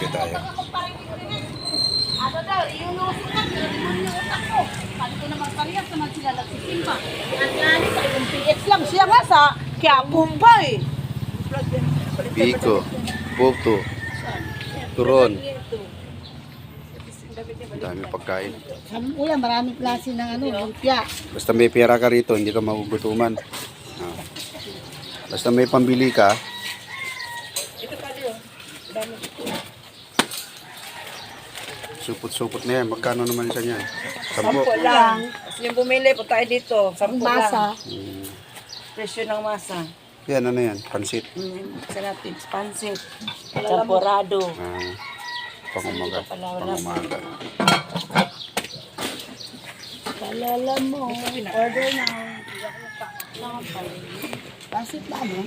Kape tayo. Ano daw, yung lusin na, yung utak ko. Sabi ko naman parehas naman sila nagsisim pa. Ang gani sa yung PH lang siya nga sa Quiapo pa eh. Biko, Bukto, Turon. Ang dami pagkain. Ulan, maraming klase ng ano, lumpia. Basta may pera ka rito, hindi ka magugutuman. Ah. Basta may pambili ka. Supot-supot na yan. Magkano naman isa niyan? Sampo. Sampo lang. Kasi yung bumili po tayo dito. Sampo Masa. lang. Mm. Presyo ng masa. Yan, ano yan? Pansit. Mm, sa natin, pansit. Champurado. Ah, pangumaga. Pangumaga. Palala mo, order na. Pasit ba ano?